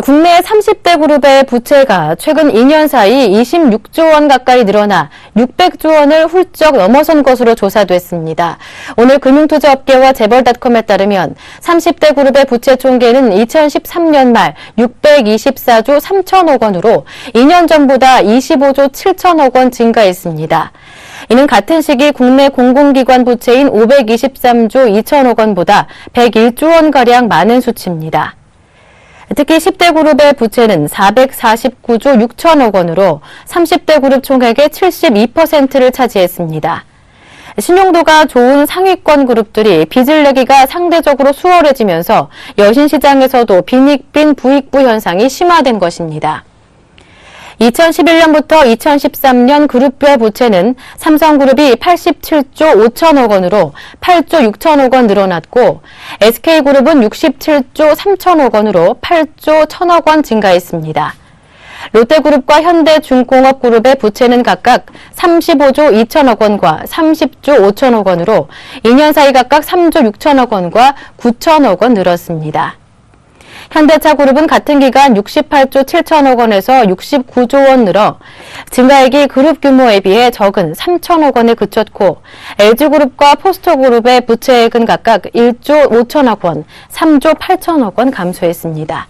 국내 30대 그룹의 부채가 최근 2년 사이 26조 원 가까이 늘어나 600조 원을 훌쩍 넘어선 것으로 조사됐습니다. 오늘 금융투자업계와 재벌닷컴에 따르면 30대 그룹의 부채 총계는 2013년 말 624조 3천억 원으로 2년 전보다 25조 7천억 원 증가했습니다. 이는 같은 시기 국내 공공기관 부채인 523조 2천억 원보다 101조 원가량 많은 수치입니다. 특히 10대 그룹의 부채는 449조 6천억 원으로 30대 그룹 총액의 72%를 차지했습니다. 신용도가 좋은 상위권 그룹들이 빚을 내기가 상대적으로 수월해지면서 여신시장에서도 빈익빈 부익부 현상이 심화된 것입니다. 2011년부터 2013년 그룹별 부채는 삼성그룹이 87조 5천억 원으로 8조 6천억 원 늘어났고 SK그룹은 67조 3천억 원으로 8조 1천억 원 증가했습니다. 롯데그룹과 현대중공업그룹의 부채는 각각 35조 2천억 원과 30조 5천억 원으로 2년 사이 각각 3조 6천억 원과 9천억 원 늘었습니다. 현대차그룹은 같은 기간 68조 7천억 원에서 69조 원 늘어 증가액이 그룹 규모에 비해 적은 3천억 원에 그쳤고 LG그룹과 포스토그룹의 부채액은 각각 1조 5천억 원, 3조 8천억 원 감소했습니다.